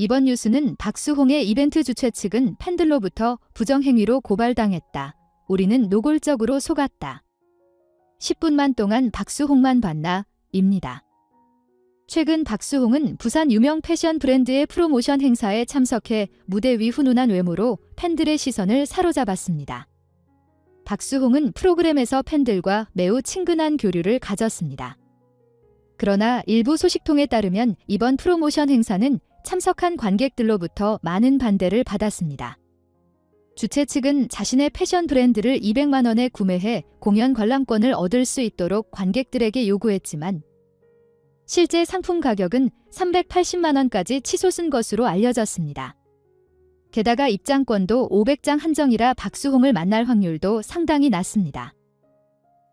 이번 뉴스는 박수홍의 이벤트 주최 측은 팬들로부터 부정행위로 고발당했다. 우리는 노골적으로 속았다. 10분만 동안 박수홍만 봤나? 입니다. 최근 박수홍은 부산 유명 패션 브랜드의 프로모션 행사에 참석해 무대 위 훈훈한 외모로 팬들의 시선을 사로잡았습니다. 박수홍은 프로그램에서 팬들과 매우 친근한 교류를 가졌습니다. 그러나 일부 소식통에 따르면 이번 프로모션 행사는 참석한 관객들로부터 많은 반대를 받았습니다. 주최 측은 자신의 패션 브랜드를 200만 원에 구매해 공연 관람권을 얻을 수 있도록 관객들에게 요구했지만 실제 상품 가격은 380만 원까지 치솟은 것으로 알려졌습니다. 게다가 입장권도 500장 한정이라 박수홍을 만날 확률도 상당히 낮습니다.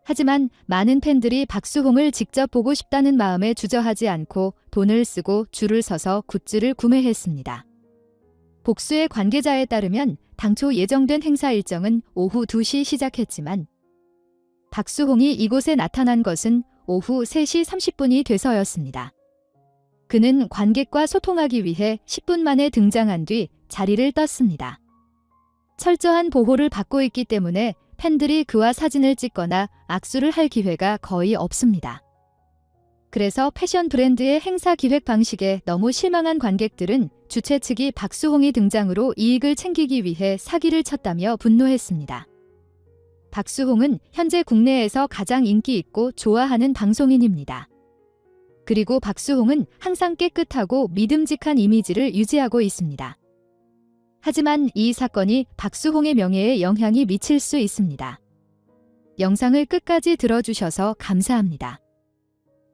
하지만 많은 팬들이 박수홍을 직접 보고 싶다는 마음에 주저하지 않고 돈을 쓰고 줄을 서서 굿즈를 구매했습니다. 복수의 관계자에 따르면 당초 예정된 행사 일정은 오후 2시 시작했지만 박수홍이 이곳에 나타난 것은 오후 3시 30분이 돼서였습니다. 그는 관객과 소통하기 위해 10분 만에 등장한 뒤 자리를 떴습니다. 철저한 보호를 받고 있기 때문에 팬들이 그와 사진을 찍거나 악수를 할 기회가 거의 없습니다. 그래서 패션 브랜드의 행사 기획 방식에 너무 실망한 관객들은 주최 측이 박수홍이 등장으로 이익을 챙기기 위해 사기를 쳤다며 분노했습니다. 박수홍은 현재 국내에서 가장 인기 있고 좋아하는 방송인입니다. 그리고 박수홍은 항상 깨끗하고 믿음직한 이미지를 유지하고 있습니다. 하지만 이 사건이 박수홍의 명예에 영향이 미칠 수 있습니다. 영상을 끝까지 들어주셔서 감사합니다.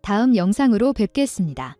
다음 영상으로 뵙겠습니다.